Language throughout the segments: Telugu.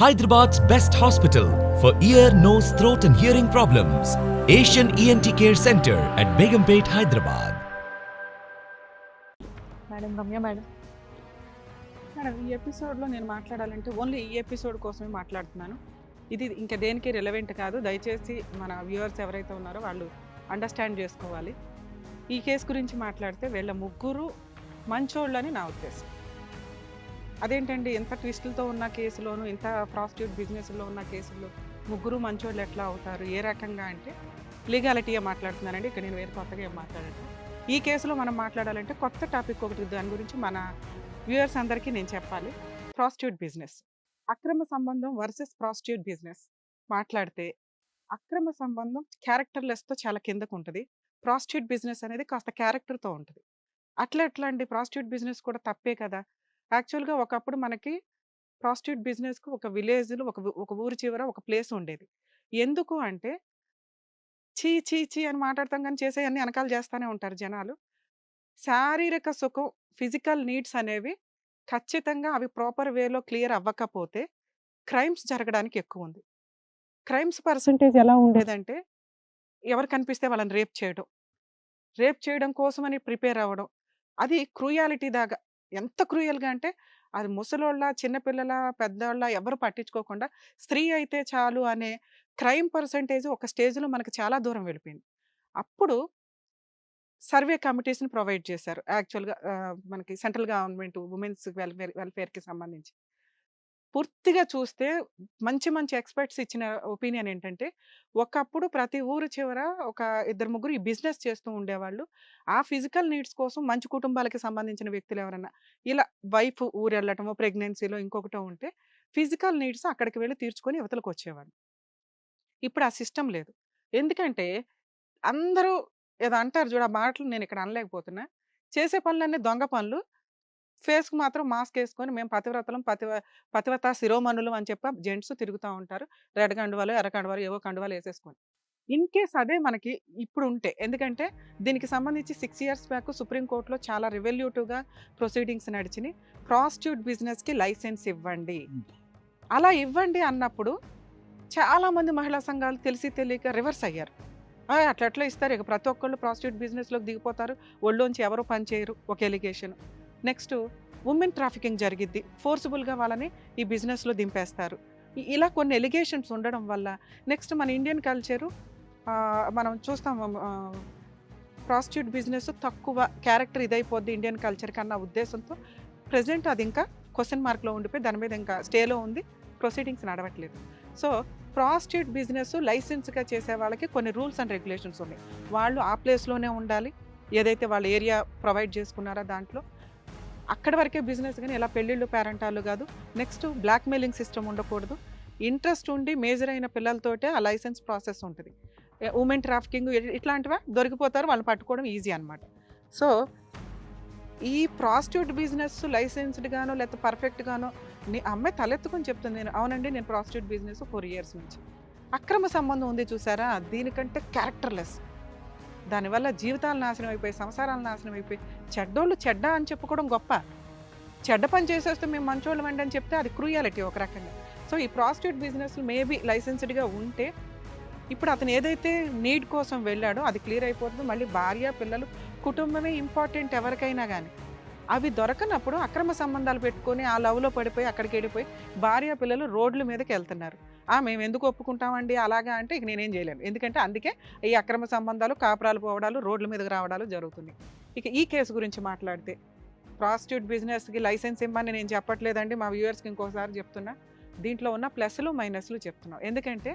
Hyderabad's best hospital for ear, nose, throat, and hearing problems. Asian ENT Care Center at Begumpet, Hyderabad. Madam Ramya madam madam ఈ ఎపిసోడ్లో నేను మాట్లాడాలంటే ఓన్లీ ఈ ఎపిసోడ్ కోసమే మాట్లాడుతున్నాను. ఇది ఇంకా దేనికి రిలవెంట్ కాదు. దయచేసి మన వ్యూవర్స్ ఎవరైతే ఉన్నారో వాళ్ళు అండర్స్టాండ్ చేసుకోవాలి. ఈ కేసు గురించి మాట్లాడితే వీళ్ళ ముగ్గురు మంచోళ్ళని నా ఉద్దేశం. అదేంటండి ఎంత ట్విస్టులతో ఉన్న కేసులోను ఇంత ప్రాస్టిట్యూట్ బిజినెస్లో ఉన్న కేసుల్లో ముగ్గురు మంచోళ్ళు ఎట్లా అవుతారు? ఏ రకంగా అంటే లీగాలిటీగా మాట్లాడుతున్నానండి ఇక్కడ నేను వేరే కొత్తగా ఏం మాట్లాడట్లేదు ఈ కేసులో మనం మాట్లాడాలంటే కొత్త టాపిక్ ఒకటి దాని గురించి మన వ్యూవర్స్ అందరికీ నేను చెప్పాలి. Prostitute business. అక్రమ సంబంధం వర్సెస్ ప్రాస్టిట్యూట్ బిజినెస్ మాట్లాడితే అక్రమ సంబంధం క్యారెక్టర్లెస్తో చాలా కిందకు ఉంటుంది ప్రాస్టిట్యూట్ బిజినెస్ అనేది కాస్త క్యారెక్టర్తో ఉంటుంది. అట్లా ఎట్లా అండి? ప్రాస్టిట్యూట్ బిజినెస్ కూడా తప్పే కదా? యాక్చువల్గా ఒకప్పుడు మనకి ప్రాస్టిట్యూట్ బిజినెస్కు ఒక విలేజ్లో ఒక ఒక ఊరి చివర ఒక ప్లేస్ ఉండేది. ఎందుకు అంటే చీ చీ చీ అని మాట్లాడతాం కానీ చేసే అన్ని చేస్తూనే ఉంటారు జనాలు. శారీరక సుఖం ఫిజికల్ నీడ్స్ అనేవి ఖచ్చితంగా అవి ప్రాపర్ వేలో క్లియర్ అవ్వకపోతే క్రైమ్స్ జరగడానికి ఎక్కువ ఉంది. క్రైమ్స్ పర్సంటేజ్ ఎలా ఉండేదంటే ఎవరు కనిపిస్తే వాళ్ళని రేప్ చేయడం. రేప్ చేయడం కోసమని ప్రిపేర్ అవ్వడం. అది క్రూయాలిటీ దాకా ఎంత క్రూయల్గా అంటే అది ముసలోళ్ళ చిన్నపిల్లల పెద్దోళ్ళ ఎవరు పట్టించుకోకుండా స్త్రీ అయితే చాలు అనే క్రైమ్ పర్సంటేజ్ ఒక స్టేజ్లో మనకు చాలా దూరం వెళ్ళిపోయింది. అప్పుడు సర్వే కమిటీస్ని ప్రొవైడ్ చేశారు. యాక్చువల్గా మనకి సెంట్రల్ గవర్నమెంట్ ఉమెన్స్ వెల్ఫేర్ వెల్ఫేర్కి సంబంధించి. పూర్తిగా చూస్తే మంచి మంచి ఎక్స్పర్ట్స్ ఇచ్చిన ఒపీనియన్ ఏంటంటే ఒకప్పుడు ప్రతి ఊరు చివర ఒక ఇద్దరు ముగ్గురు ఈ బిజినెస్ చేస్తూ ఉండేవాళ్ళు. ఆ ఫిజికల్ నీడ్స్ కోసం మంచి కుటుంబాలకి సంబంధించిన వ్యక్తులు ఎవరన్నా ఇలా వైఫ్ ఊరు వెళ్ళటమో ప్రెగ్నెన్సీలో ఇంకొకటో ఉంటే ఫిజికల్ నీడ్స్ అక్కడికి వెళ్ళి తీర్చుకొని యువతలకు వచ్చేవాళ్ళు. ఇప్పుడు ఆ సిస్టమ్ లేదు. ఎందుకంటే అందరూ ఏదో అంటారు చూడ ఆ మాటలు నేను ఇక్కడ అనలేకపోతున్నా. చేసే పనులన్నీ దొంగ పనులు. ఫేస్కి మాత్రం మాస్క్ వేసుకొని మేము పతివ్రతలం పతివ పతివత శిరోమణులు అని చెప్పి జెంట్స్ తిరుగుతూ ఉంటారు. రెడ్ కండువాలు ఎర్ర కండువాలు ఏవో కండువాలు వేసేసుకొని ఇన్ కేస్ అదే మనకి ఇప్పుడు ఉంటే ఎందుకంటే దీనికి సంబంధించి సిక్స్ ఇయర్స్ బ్యాక్ సుప్రీంకోర్టులో చాలా రివెల్యూటివ్గా ప్రొసీడింగ్స్ నడిచినాయి. ప్రాస్టిట్యూట్ బిజినెస్కి లైసెన్స్ ఇవ్వండి. అలా ఇవ్వండి అన్నప్పుడు చాలామంది మహిళా సంఘాలు తెలిసి తెలియక రివర్స్ అయ్యారు. "ఆ, అట్లా ఇస్తారు? ఇక ప్రతి ఒక్కళ్ళు ప్రాస్టిట్యూట్ బిజినెస్లోకి దిగిపోతారు. ఒళ్ళోంచి ఎవరు పని చేయరు. ఒక ఎలిగేషన్. నెక్స్ట్ ఉమెన్ ట్రాఫికింగ్ జరిగిద్ది. ఫోర్సిబుల్గా వాళ్ళని ఈ బిజినెస్లో దింపేస్తారు. ఇలా కొన్ని ఎలిగేషన్స్ ఉండడం వల్ల నెక్స్ట్ మన ఇండియన్ కల్చరు మనం చూస్తాం ప్రాస్టిట్యూట్ బిజినెస్ తక్కువ క్యారెక్టర్ ఇదైపోద్ది ఇండియన్ కల్చర్ కన్నా ఉద్దేశంతో. ప్రజెంట్ అది ఇంకా క్వశ్చన్ మార్క్లో ఉండిపోయి దాని మీద ఇంకా స్టేలో ఉంది. ప్రొసీడింగ్స్ నడవట్లేదు. సో ప్రాస్టిట్యూట్ బిజినెస్ లైసెన్స్గా చేసే వాళ్ళకి కొన్ని రూల్స్ అండ్ రెగ్యులేషన్స్ ఉన్నాయి. వాళ్ళు ఆ ప్లేస్లోనే ఉండాలి. ఏదైతే వాళ్ళ ఏరియా ప్రొవైడ్ చేసుకున్నారో దాంట్లో అక్కడి వరకే బిజినెస్ కానీ ఇలా పెళ్ళిళ్ళు పేరెంటాలు కాదు. నెక్స్ట్ బ్లాక్మెయిలింగ్ సిస్టమ్ ఉండకూడదు. ఇంట్రెస్ట్ ఉండి మేజర్ అయిన పిల్లలతోటే ఆ లైసెన్స్ ప్రాసెస్ ఉంటుంది. ఉమెన్ ట్రాఫికింగ్ ఇట్లాంటివా? దొరికిపోతారు వాళ్ళు పట్టుకోవడం ఈజీ అనమాట సో ఈ ప్రాస్టిట్యూట్ బిజినెస్ లైసెన్స్డ్ గానో లేకపోతే పర్ఫెక్ట్ గానో నీ అమ్మాయి తలెత్తుకొని చెప్తుంది నేను అవునండి నేను ప్రాస్టిట్యూట్ బిజినెస్ ఫోర్ ఇయర్స్ నుంచి. అక్రమ సంబంధం ఉంది చూసారా? దీనికంటే క్యారెక్టర్లెస్ దానివల్ల జీవితాలు నాశనం అయిపోయి సంసారాలు నాశనం అయిపోయి చెడ్డోళ్ళు చెడ్డ అని చెప్పుకోవడం గొప్ప. చెడ్డ పని చేసేస్తే మేము మంచోళ్ళం అండి అని చెప్తే అది క్రూయాలిటీ ఒక రకంగా. సో ఈ ప్రాస్టిట్యూట్ బిజినెస్ మేబీ లైసెన్స్డ్గా ఉంటే ఇప్పుడు అతను ఏదైతే నీడ్ కోసం వెళ్ళాడో అది క్లియర్ అయిపోతుంది. మళ్ళీ భార్య పిల్లలు కుటుంబమే ఇంపార్టెంట్ ఎవరికైనా కానీ అవి దొరకనప్పుడు అక్రమ సంబంధాలు పెట్టుకొని ఆ లవ్లో పడిపోయి అక్కడికి వెళ్ళిపోయి భార్య పిల్లలు రోడ్ల మీదకి వెళ్తున్నారు. మేము ఎందుకు ఒప్పుకుంటామండి? అలాగా అంటే ఇక నేనేం చేయలేను. ఎందుకంటే అందుకే ఈ అక్రమ సంబంధాలు కాపురాలు పోవడాలు రోడ్ల మీదకి రావడాలు జరుగుతున్నాయి. ఇక ఈ కేసు గురించి మాట్లాడితే ప్రాస్టిట్యూట్ బిజినెస్కి లైసెన్స్ ఇవ్వమని నేను చెప్పట్లేదండి మా వ్యూవర్స్కి ఇంకోసారి చెప్తున్నా. దీంట్లో ఉన్న ప్లస్లు మైనస్లు చెప్తున్నాం. ఎందుకంటే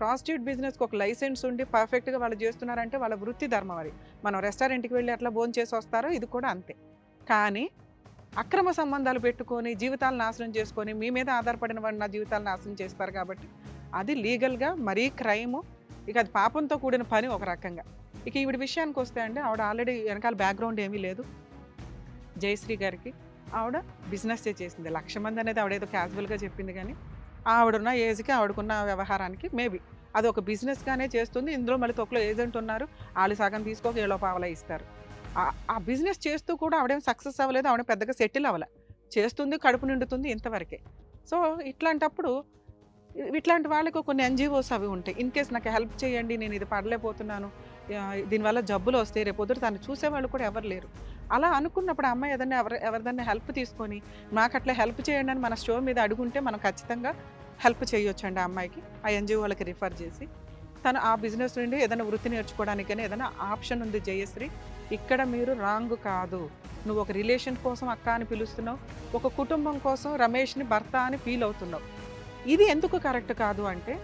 ప్రాస్టిట్యూట్ బిజినెస్కి ఒక లైసెన్స్ ఉండి పర్ఫెక్ట్గా వాళ్ళు చేస్తున్నారంటే వాళ్ళ వృత్తి ధర్మం అది. మనం రెస్టారెంట్కి వెళ్ళి అట్లా భోజనం చేసి వస్తారో ఇది కూడా అంతే. కానీ అక్రమ సంబంధాలు పెట్టుకొని జీవితాలు నాశనం చేసుకొని మీ మీద ఆధారపడిన వాడు నా జీవితాలు నాశనం చేస్తారు కాబట్టి. అది లీగల్గా మరీ క్రైము. ఇక అది పాపంతో కూడిన పని ఒక రకంగా. ఇక ఈవిడ విషయానికి వస్తే అండి ఆవిడ ఆల్రెడీ వెనకాల బ్యాక్గ్రౌండ్ ఏమీ లేదు. జయశ్రీ గారికి ఆవిడ బిజినెస్ చేసింది. లక్ష మంది అనేది ఆవిడేదో క్యాజువల్గా చెప్పింది కానీ ఆవిడున్న ఏజ్కి ఆవిడకున్న వ్యవహారానికి మేబీ. అది ఒక బిజినెస్గానే చేస్తుంది. ఇందులో మళ్ళీ తొక్కలో ఏజెంట్ ఉన్నారు. వాళ్ళు సగం తీసుకోక ఏలో పావలా ఇస్తారు. ఆ- బిజినెస్ చేస్తూ కూడా ఆవిడేం సక్సెస్ అవ్వలేదు ఆవిడ పెద్దగా సెటిల్ అవ్వలే. చేస్తుంది కడుపు నిండుతుంది ఇంతవరకే. సో ఇట్లాంటప్పుడు ఇట్లాంటి వాళ్ళకి కొన్ని ఎన్జిఓస్ అవి ఉంటాయి. ఇన్ కేస్ నాకు హెల్ప్ చేయండి నేను ఇది పడలేకపోతున్నాను దీనివల్ల జబ్బులు వస్తాయి రేపు పొద్దుట తను చూసేవాళ్ళు కూడా ఎవరు లేరు. అలా అనుకున్నప్పుడు అమ్మాయి ఏదైనా ఎవరి ఎవరిదన్నా హెల్ప్ తీసుకొని నాకు అట్లా హెల్ప్ చేయండి అని మన స్టోర్ మీద అడుగుంటే మనం ఖచ్చితంగా హెల్ప్ చేయొచ్చు అండి ఆ అమ్మాయికి ఆ ఎన్జిఓ వాళ్ళకి రిఫర్ చేసి. తను ఆ బిజినెస్ నుండి ఏదైనా వృత్తి నేర్చుకోవడానికి కానీ ఏదైనా ఆప్షన్ ఉంది జయశ్రీ ఇక్కడ మీరు రాంగ్ కాదు. నువ్వు ఒక రిలేషన్ కోసం అక్క అని పిలుస్తున్నావు. ఒక కుటుంబం కోసం రమేష్ని భర్త అని ఫీల్ అవుతున్నావు. ఇది ఎందుకు కరెక్ట్ కాదు అంటే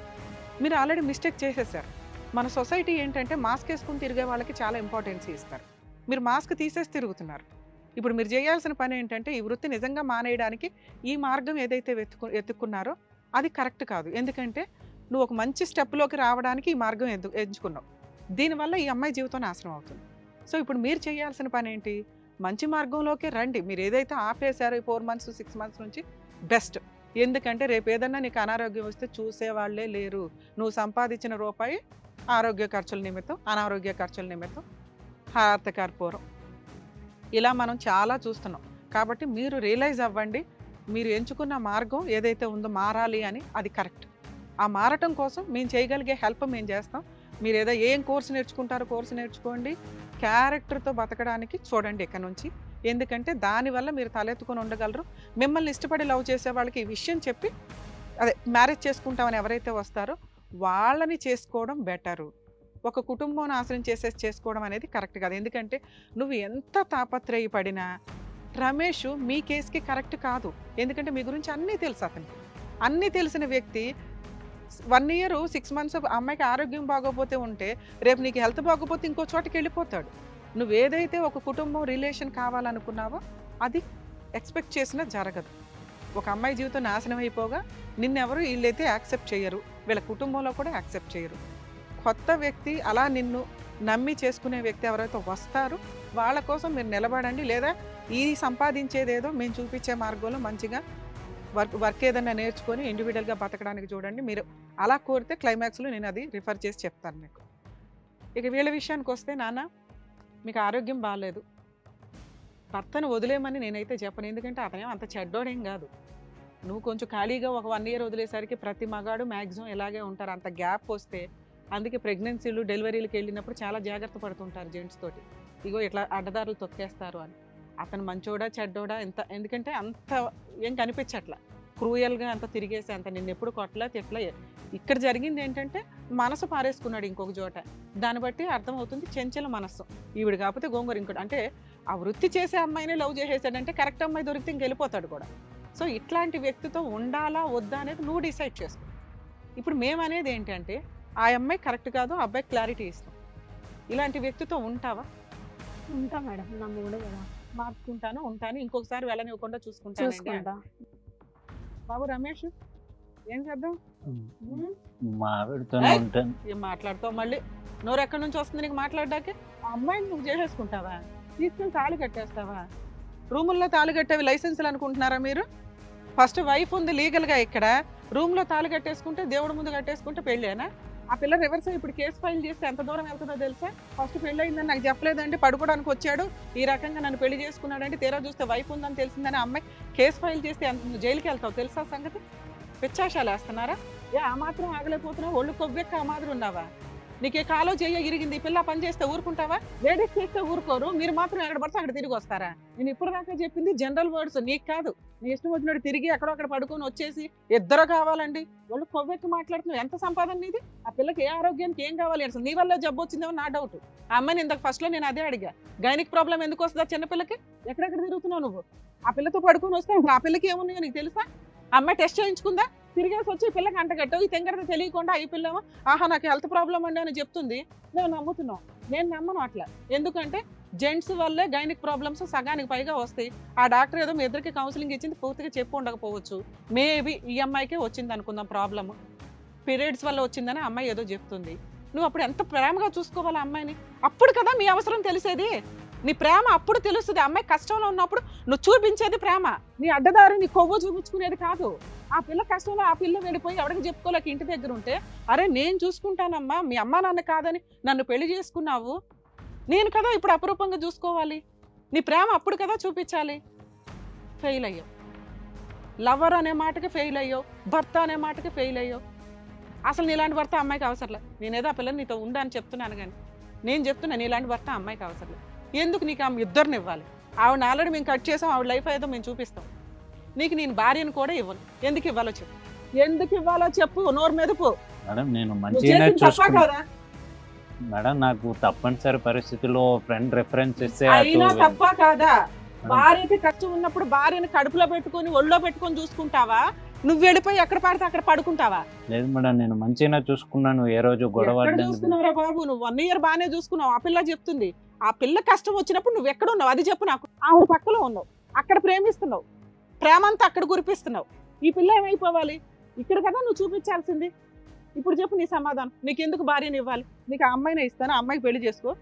మీరు ఆల్రెడీ మిస్టేక్ చేసేసారు. మన సొసైటీ ఏంటంటే మాస్క్ వేసుకుని తిరిగే వాళ్ళకి చాలా ఇంపార్టెన్స్ ఇస్తారు. మీరు మాస్క్ తీసేసి తిరుగుతున్నారు. ఇప్పుడు మీరు చేయాల్సిన పని ఏంటంటే ఈ వృత్తి నిజంగా మానేయడానికి ఈ మార్గం ఏదైతే వెతుకు ఎత్తుకున్నారో అది కరెక్ట్ కాదు. ఎందుకంటే నువ్వు ఒక మంచి స్టెప్లోకి రావడానికి ఈ మార్గం ఎందు ఎంచుకున్నావు. దీనివల్ల ఈ అమ్మాయి జీవితం నాశనం అవుతుంది. సో ఇప్పుడు మీరు చేయాల్సిన పని ఏంటి మంచి మార్గంలోకి రండి. మీరు ఏదైతే ఆపేశారో ఈ ఫోర్ మంత్స్ సిక్స్ మంత్స్ నుంచి బెస్ట్. ఎందుకంటే రేపు ఏదన్నా నీకు అనారోగ్యం వస్తే చూసేవాళ్ళే లేరు. నువ్వు సంపాదించిన రూపాయి ఆరోగ్య ఖర్చుల నిమిత్తం అనారోగ్య ఖర్చుల నిమిత్తం హారత కర్పూరం. ఇలా మనం చాలా చూస్తున్నాం. కాబట్టి మీరు రియలైజ్ అవ్వండి. మీరు ఎంచుకున్న మార్గం ఏదైతే ఉందో మారాలి అని అది కరెక్ట్. ఆ మారటం కోసం మేము చేయగలిగే హెల్ప్ మేము చేస్తాం. మీరు ఏదో ఏం కోర్సు నేర్చుకుంటారో కోర్సు నేర్చుకోండి. క్యారెక్టర్తో బతకడానికి చూడండి ఇక్కడ నుంచి. ఎందుకంటే దానివల్ల మీరు తలెత్తుకొని ఉండగలరు. మిమ్మల్ని ఇష్టపడి లవ్ చేసే వాళ్ళకి ఈ విషయం చెప్పి అదే మ్యారేజ్ చేసుకుంటామని ఎవరైతే వస్తారో వాళ్ళని చేసుకోవడం బెటరు. ఒక కుటుంబం నాశనం చేసేసి చేసుకోవడం అనేది కరెక్ట్ కాదు. ఎందుకంటే నువ్వు ఎంత తాపత్రయపడినా రమేష్ మీ కేసుకి కరెక్ట్ కాదు. ఎందుకంటే మీ గురించి అన్నీ తెలుసు అతనికి. అన్నీ తెలిసిన వ్యక్తి వన్ ఇయర్ సిక్స్ మంత్స్ అమ్మాయికి ఆరోగ్యం బాగోపోతే ఉంటే రేపు నీకు హెల్త్ బాగోపోతే ఇంకో చోటకి వెళ్ళిపోతాడు. నువ్వు ఏదైతే ఒక కుటుంబం రిలేషన్ కావాలనుకున్నావో అది ఎక్స్పెక్ట్ చేసినా జరగదు. ఒక అమ్మాయి జీవితం నాశనం అయిపోగా నిన్నెవరు వీళ్ళైతే యాక్సెప్ట్ చేయరు వీళ్ళ కుటుంబంలో కూడా యాక్సెప్ట్ చేయరు కొత్త వ్యక్తి అలా నిన్ను నమ్మి చేసుకునే వ్యక్తి ఎవరైతే వస్తారో వాళ్ళ కోసం మీరు నిలబడండి. లేదా ఈ సంపాదించేదేదో మేము చూపించే మార్గంలో మంచిగా వర్క్ వర్క్ ఏదైనా నేర్చుకొని ఇండివిజువల్గా బతకడానికి చూడండి. మీరు అలా కోరితే క్లైమాక్స్లో నేను అది రిఫర్ చేసి చెప్తాను మీకు. ఇక వీళ్ళ విషయానికి వస్తే నాన్న మీకు ఆరోగ్యం బాగాలేదు భర్తను వదిలేమని నేనైతే చెప్పను. ఎందుకంటే అతనేం అంత చెడ్డోడేం కాదు. నువ్వు కొంచెం ఖాళీగా ఒక వన్ ఇయర్ వదిలేసరికి ప్రతి మగాడు మ్యాక్సిమం ఇలాగే ఉంటారు. అంత గ్యాప్ వస్తే అందుకే ప్రెగ్నెన్సీలు డెలివరీలకు వెళ్ళినప్పుడు చాలా జాగ్రత్త పడుతుంటారు జెంట్స్ తోటి. ఇగో ఇట్లా అడ్డదారులు తొక్కేస్తారు అని. అతను మంచోడా చెడ్డోడా ఎంత ఎందుకంటే అంత ఏం కనిపించట్లా. క్రూయల్గా అంత తిరిగేసి అంత నిన్ను ఎప్పుడు కొట్టలా తిట్లా ఇక్కడ జరిగింది ఏంటంటే మనసు పారేసుకున్నాడు ఇంకొక చోట. దాన్ని బట్టి అర్థమవుతుంది చెంచల మనస్సు. ఈవిడ కాకపోతే గోంగూర ఇంకోటి. అంటే ఆ వృత్తి చేసే అమ్మాయిని లవ్ చేసేసాడంటే కరెక్ట్ అమ్మాయి దొరికితే ఇంకెళ్ళిపోతాడు కూడా. సో ఇట్లాంటి వ్యక్తితో ఉండాలా వద్దా అనేది నువ్వు డిసైడ్ చేసుకో. ఇప్పుడు మేమనేది ఏంటంటే ఆ అమ్మాయి కరెక్ట్ కాదు ఆ అబ్బాయి క్లారిటీ ఇస్తాం. ఇలాంటి వ్యక్తితో ఉంటావా? ఉంటా మేడం. నా మూడు కదా మార్చుకుంటాను ఉంటాను. ఇంకొకసారి వెళ్ళనివ్వకుండా చూసుకుంటాను చూసుకుంటా. బాబు రమేష్ ఏం చేద్దాం? మా ఆవిడతోనే ఏయ్! ఉంటాను. ఏం మాట్లాడతావు మళ్ళీ? నోరు ఎక్కడి నుంచి వస్తుంది నీకు మాట్లాడడానికి? ఆ అమ్మాయిని నువ్వు చేసేసుకుంటావా? తీసుకుని తాళి కట్టేస్తావా? రూముల్లో తాళి కట్టేవి లైసెన్సులు అనుకుంటున్నారా మీరు? ఫస్ట్ వైఫ్ ఉంది లీగల్గా ఇక్కడ. రూమ్లో తాళి కట్టేసుకుంటే దేవుడి ముందు కట్టేసుకుంటే పెళ్ళేనా? ఆ పిల్ల రివర్స్ ఇప్పుడు కేసు ఫైల్ చేస్తే ఎంత దూరం వెళ్తుందో తెలుసా? ఫస్ట్ పెళ్ళి అయిందని నాకు చెప్పలేదండి. పడుకోవడానికి వచ్చాడు. ఈ రకంగా నన్ను పెళ్ళి చేసుకున్నాడంటే తీరా చూస్తే వైఫ్ ఉందని తెలిసిందని అమ్మాయి కేసు ఫైల్ చేస్తే ఎంత జైలుకి వెళ్తావు తెలుసా సంగతి? పిచ్చాశాలు వేస్తున్నారా ఏ ఆ మాత్రం ఆగలేకపోతున్నావు. ఒళ్ళు కొవ్వెక్క ఆ మాదిరి ఉన్నావా? నీకే కాలో చెయ్య ఇరిగింది పిల్ల పని చేస్తే ఊరుకుంటావా? లేడీస్ చేస్తే ఊరుకోరు మీరు మాత్రం ఎక్కడ పడితే అక్కడ తిరిగి వస్తారా? నేను ఇప్పుడు దాకా చెప్పింది జనరల్ వర్డ్స్ నీకు కాదు. నీ ఇష్టం వచ్చినట్టు తిరిగి ఎక్కడో అక్కడ పడుకొని వచ్చేసి ఇద్దరు కావాలండి. వాళ్ళు కొవ్వెక్కి మాట్లాడుతున్నావు ఎంత సంపాదన నీది? ఆ పిల్లకి ఏ ఆరోగ్యానికి ఏం కావాలి? అసలు నీ వల్ల జబ్బు వచ్చిందేమో నా డౌట్ ఆ అమ్మాయిని ఇంతకు ఫస్ట్లో నేను అదే అడిగా. గైనిక్ ప్రాబ్లం ఎందుకు వస్తుందా చిన్నపిల్లకి ఎక్కడెక్కడ తిరుగుతున్నావు నువ్వు? ఆ పిల్లతో పడుకొని వస్తే ఆ పిల్లకి ఏమున్నాయో నీకు తెలుసా? అమ్మాయి టెస్ట్ చేయించుకుందా? తిరిగేసి వచ్చి ఈ పిల్లకి ఈ తెంగరత తెలియకుండా ఈ పిల్లమో? ఆహా నాకు హెల్త్ ప్రాబ్లం అండి అని చెప్తుంది. మేము నమ్ముతున్నాం. నేను నమ్మను అట్లా. ఎందుకంటే జెంట్స్ వల్లే గైనిక్ ప్రాబ్లమ్స్ సగానికి పైగా వస్తాయి. ఆ డాక్టర్ ఏదో మీ ఇద్దరికి కౌన్సిలింగ్ ఇచ్చింది పూర్తిగా చెప్పు ఉండకపోవచ్చు. మేబీ ఈ అమ్మాయికే వచ్చింది అనుకుందాం ప్రాబ్లమ్ పీరియడ్స్ వల్ల వచ్చిందని అమ్మాయి ఏదో చెప్తుంది. నువ్వు అప్పుడు ఎంత ప్రేమగా చూసుకోవాలి ఆ అమ్మాయిని? అప్పుడు కదా మీ అవసరం తెలిసేది. నీ ప్రేమ అప్పుడు తెలుస్తుంది. అమ్మాయి కష్టంలో ఉన్నప్పుడు నువ్వు చూపించేది ప్రేమ. నీ అడ్డదారి నీ కొవ్వు చూపించుకునేది కాదు. ఆ పిల్ల కష్టంలో ఆ పిల్ల వెళ్ళిపోయి ఎవరికి చెప్పుకోలేక ఇంటి దగ్గర ఉంటే అరే నేను చూసుకుంటానమ్మా. మీ అమ్మా నాన్న కాదని నన్ను పెళ్ళి చేసుకున్నావు. నేను కదా ఇప్పుడు అపురూపంగా చూసుకోవాలి. నీ ప్రేమ అప్పుడు కదా చూపించాలి. ఫెయిల్ అయ్యావు. లవర్ అనే మాటకి ఫెయిల్ అయ్యావు. భర్త అనే మాటకి ఫెయిల్ అయ్యావు. అసలు నీలాంటి భర్త అమ్మాయికి అవసరంలే నేనేదో ఆ పిల్లని నీతో ఉందని చెప్తున్నాను కానీ నేను చెప్తున్నాను నీలాంటి భర్త అమ్మాయికి అవసరం ఎందుకు నీకు ఆమె ఇద్దరిని ఇవ్వాలి? ఆవిడ ఆల్రెడీ మేము కట్ చేసాం ఆవిడ లైఫ్ ఏదో మేము చూపిస్తాం. నీకు నేను భార్యను కూడా ఇవ్వను. ఎందుకు ఇవ్వాలో చెప్పు. ఎందుకు ఇవ్వాలో చెప్పు నోరు మీద పో మేడం నేను మంచిగానే చూసుకున్నా. మేడం నాకు తప్పనిసరి పరిస్థితిలో ఫ్రెండ్ రెఫరెన్స్ ఇస్తే అయినా తప్పా కాదా? భార్యకి కష్టం ఉన్నప్పుడు భార్యని కడుపులో పెట్టుకొని ఒళ్ళో పెట్టుకొని చూసుకుంటావా? నువ్వు వెళ్ళిపోయి ఎక్కడ పడితే అక్కడ పడుకుంటావా? లేదు మేడం నేను మంచిగానే చూసుకున్నాను. ఏ రోజు గొడవ చూసుకున్నావురా బాబు? నువ్వు వన్ ఇయర్ బాగానే చూసుకున్నావు. ఆ పిల్ల చెప్తుంది ఆ పిల్ల కష్టం వచ్చినప్పుడు నువ్వు ఎక్కడ ఉన్నావు? అది చెప్పు నాకు. ఆవిడ పక్కలో ఉన్నావు. అక్కడ ప్రేమిస్తున్నావు. ప్రేమ అంతా అక్కడ కురిపిస్తున్నావు. ఈ పిల్ల ఏమైపోవాలి? ఇక్కడ కదా నువ్వు చూపించాల్సింది. ఇప్పుడు చెప్పు నీ సమాధానం. నీకు ఎందుకు భార్యని ఇవ్వాలి? నీకు ఆ అమ్మాయిని ఇస్తాను. ఆ అమ్మాయికి పెళ్ళి చేసుకో.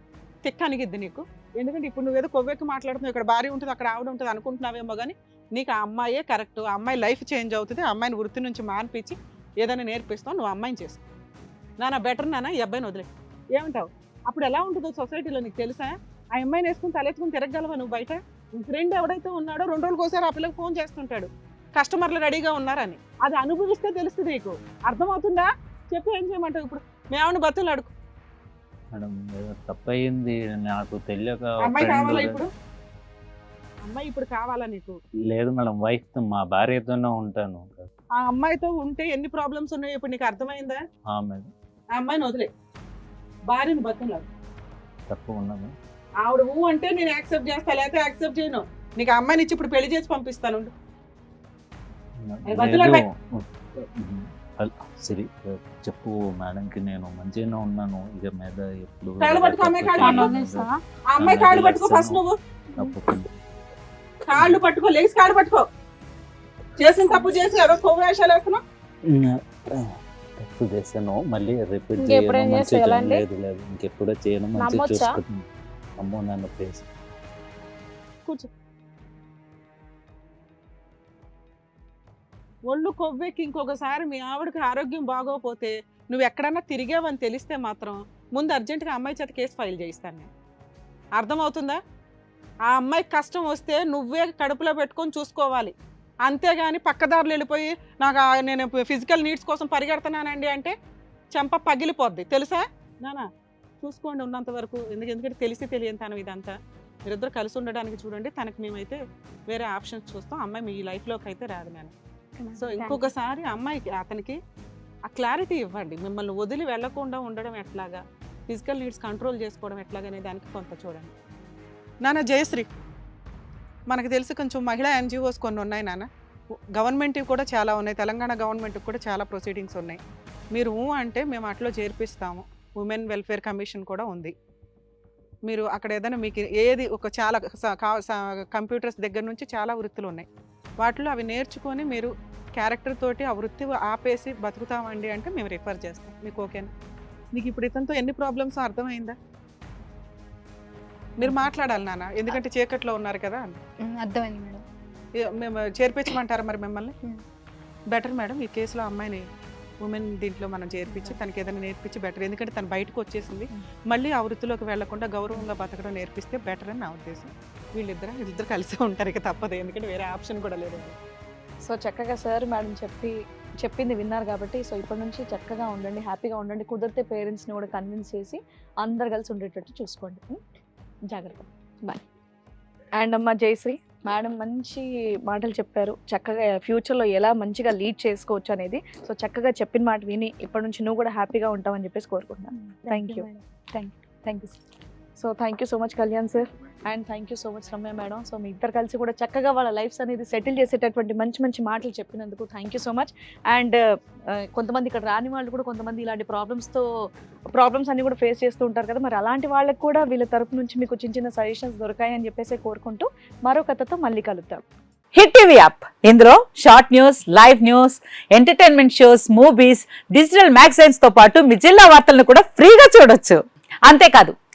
తిక్కానికిద్ది నీకు. ఎందుకంటే ఇప్పుడు నువ్వేదో కొవ్వెక్కి మాట్లాడుతున్నావు. ఇక్కడ భార్య ఉంటుంది అక్కడ ఆవిడ ఉంటుంది అనుకుంటున్నావేమో కానీ నీకు ఆ అమ్మాయే కరెక్ట్. ఆ అమ్మాయి లైఫ్ చేంజ్ అవుతుంది. ఆ అమ్మాయిని వృత్తి నుంచి మాన్పించి ఏదైనా నేర్పిస్తావు నువ్వు అమ్మాయిని చేసుకో. నాన్న బెటర్ నాన్న ఈ అబ్బాయిని వదిలే. ఏమంటావు? అప్పుడు ఎలా ఉంటుందో సొసైటీలో నీకు తెలుసా? ఆ అమ్మాయిని వేసుకుని తలెత్తుకుని తిరగలవా నువ్వు బయట? ఫ్రెండ్ ఎవడైతే ఉన్నాడో రెండు రోజులకు ఒకసారి ఆ పిల్లకి ఫోన్ చేస్తుంటాడు. కస్టమర్లు రెడీగా ఉన్నారని. అది అనుభవిస్తే తెలుస్తుంది నీకు. అర్థమవుతుందా? చెప్పు ఏం చేయమంటావు ఇప్పుడు? మేమని బతులు అడుగు మేడం తప్పయింది. నాకు తెలియక అమ్మాయి కావాలా ఇప్పుడు? అమ్మాయి ఇప్పుడు కావాలా నీకు? లేదు మేడం వైఫ్ మా భార్యతోనే ఉంటాను. ఆ అమ్మాయితో ఉంటే ఎన్ని ప్రాబ్లమ్స్ ఉన్నాయో ఇప్పుడు నీకు అర్థమైందా? మేడం. ఆ అమ్మాయిని వదిలే. భార్యని బతులు తప్పు ఉన్నది ఆవిడ ఊ అంటే నేను యాక్సెప్ట్ చేస్తా లేకపోతే యాక్సెప్ట్ చేయను. నీకు అమ్మాయిని ఇచ్చి ఇప్పుడు పెళ్ళి చేసి పంపిస్తాను సరే చెప్పు మేడంకి నేను మంచిగానే ఉన్నాను. ఇక మీద ఎప్పుడు కాళ్ళు పట్టుకో, అమ్మాయి కాళ్ళు పట్టుకో. అమ్మాయి కాళ్ళు పట్టుకో ఫస్ట్ నువ్వు. కాళ్ళు పట్టుకో లేచి కాళ్ళు పట్టుకో. చేసిన తప్పు చేసి ఏదో కొవ్వు వేషాలు వేస్తున్నావు తప్పు చేశాను మళ్ళీ రిపీట్ చేయను ఎలా అండి? లేదు లేదు. ఇంకెప్పుడో చేయను నమ్మొచ్చా? చూసుకుంటాను అమ్మో నన్ను ప్లీజ్. కూర్చో. ఒళ్ళు కొవ్వెక్కి ఇంకొకసారి మీ ఆవిడకి ఆరోగ్యం బాగోకపోతే నువ్వు ఎక్కడన్నా తిరిగావని తెలిస్తే మాత్రం ముందు అర్జెంటుగా అమ్మాయి చేత కేసు ఫైల్ చేయిస్తాను నేను. అర్థమవుతుందా? ఆ అమ్మాయికి కష్టం వస్తే నువ్వే కడుపులో పెట్టుకొని చూసుకోవాలి. అంతేగాని పక్కదారులు వెళ్ళిపోయి నాకు నేను ఫిజికల్ నీడ్స్ కోసం పరిగెడుతున్నానండి అంటే చెంప పగిలిపోద్ది. తెలుసా? నానా చూసుకోండి ఉన్నంత వరకు. ఎందుకు ఎందుకంటే తెలిసి తెలియని తనం ఇదంతా. మీరిద్దరు కలిసి ఉండడానికి చూడండి. తనకి మేమైతే వేరే ఆప్షన్స్ చూస్తాం. అమ్మాయి మీ లైఫ్లోకి అయితే రాదు నేను సో ఇంకొకసారి అమ్మాయికి అతనికి ఆ క్లారిటీ ఇవ్వండి. మిమ్మల్ని వదిలి వెళ్ళకుండా ఉండడం ఎట్లాగా? ఫిజికల్ నీడ్స్ కంట్రోల్ చేసుకోవడం ఎట్లాగనే దానికి కొంత చూడండి. నాన్న జయశ్రీ. మనకు తెలిసి కొంచెం మహిళా ఎన్జిఓస్ కొన్ని ఉన్నాయి నాన్న. గవర్నమెంట్వి కూడా చాలా ఉన్నాయి. తెలంగాణ గవర్నమెంట్కి కూడా చాలా ప్రొసీడింగ్స్ ఉన్నాయి. మీరు ఊ అంటే మేము అట్లో చేర్పిస్తాము. ఉమెన్ వెల్ఫేర్ కమిషన్ కూడా ఉంది. మీరు అక్కడ ఏదైనా మీకు ఏది ఒక చాలా స- కా- కంప్యూటర్స్ దగ్గర నుంచి చాలా వృత్తులు ఉన్నాయి. వాటిలో అవి నేర్చుకొని మీరు క్యారెక్టర్ తోటి ఆ వృత్తి ఆపేసి బతుకుతామండి అంటే మేము రిఫర్ చేస్తాం. మీకు ఓకేనా? నీకు ఇప్పుడు ఇతనితో ఎన్ని ప్రాబ్లమ్స్ అర్థమైందా? మీరు మాట్లాడాలి నాన్న ఎందుకంటే చీకట్లో ఉన్నారు కదా. అర్థమైంది మేడం. మేము చేర్పించమంటారా మరి మిమ్మల్ని. బెటర్ మేడం ఈ కేసులో అమ్మాయిని ఉమెన్ దీంట్లో మనం చేర్పించి తనకి ఏదైనా నేర్పించి బెటర్ ఎందుకంటే తను బయటకు వచ్చేసింది. మళ్ళీ ఆ వృత్తిలోకి వెళ్ళకుండా గౌరవంగా బతకడం నేర్పిస్తే బెటర్ అని నా ఉద్దేశం. వీళ్ళిద్దరు వీళ్ళిద్దరు కలిసి ఉంటారు ఇక తప్పదు ఎందుకంటే వేరే ఆప్షన్ కూడా లేదు. సో చక్కగా సార్ మేడం చెప్పి చెప్పింది విన్నారు కాబట్టి సో ఇప్పటి నుంచి చక్కగా ఉండండి హ్యాపీగా ఉండండి కుదిరితే పేరెంట్స్ని కూడా కన్విన్స్ చేసి అందరు కలిసి ఉండేటట్టు చూసుకోండి. జాగ్రత్త. బాయ్ అండ్ అమ్మ జయశ్రీ మేడం మంచి మాటలు చెప్పారు. చక్కగా ఫ్యూచర్లో ఎలా మంచిగా లీడ్ చేసుకోవచ్చు అనేది. సో చక్కగా చెప్పిన మాట విని ఇప్పటి నుంచి నువ్వు కూడా హ్యాపీగా ఉంటావని చెప్పేసి కోరుకుంటున్నాను. Thank you thank thank you so thank you so much Kalyan sir and thank you so much Ramya madam. So మీ ఇద్దరు కలిసి కూడా చక్కగా వాళ్ళ లైఫ్స్ అనేది సెటిల్ చేసేటటువంటి మంచి మంచి మాటలు చెప్పినందుకు thank you so much. And కొంతమంది ఇక్కడ రాని వాళ్ళు కూడా కొంతమంది ఇలాంటి ప్రాబ్లమ్స్తో ప్రాబ్లమ్స్ అన్ని కూడా ఫేస్ చేస్తూ ఉంటారు కదా. మరి అలాంటి వాళ్ళకి కూడా వీళ్ళ తరపు నుంచి మీకు చిన్న చిన్న సజెషన్స్ దొరకాయని చెప్పేసి కోరుకుంటూ మరో కథతో మళ్ళీ కలుద్దాం. Hit TV app. ఇందులో short news live news entertainment shows movies digital మ్యాగజైన్స్తో పాటు మీ జిల్లా వార్తలను కూడా ఫ్రీగా చూడొచ్చు. అంతేకాదు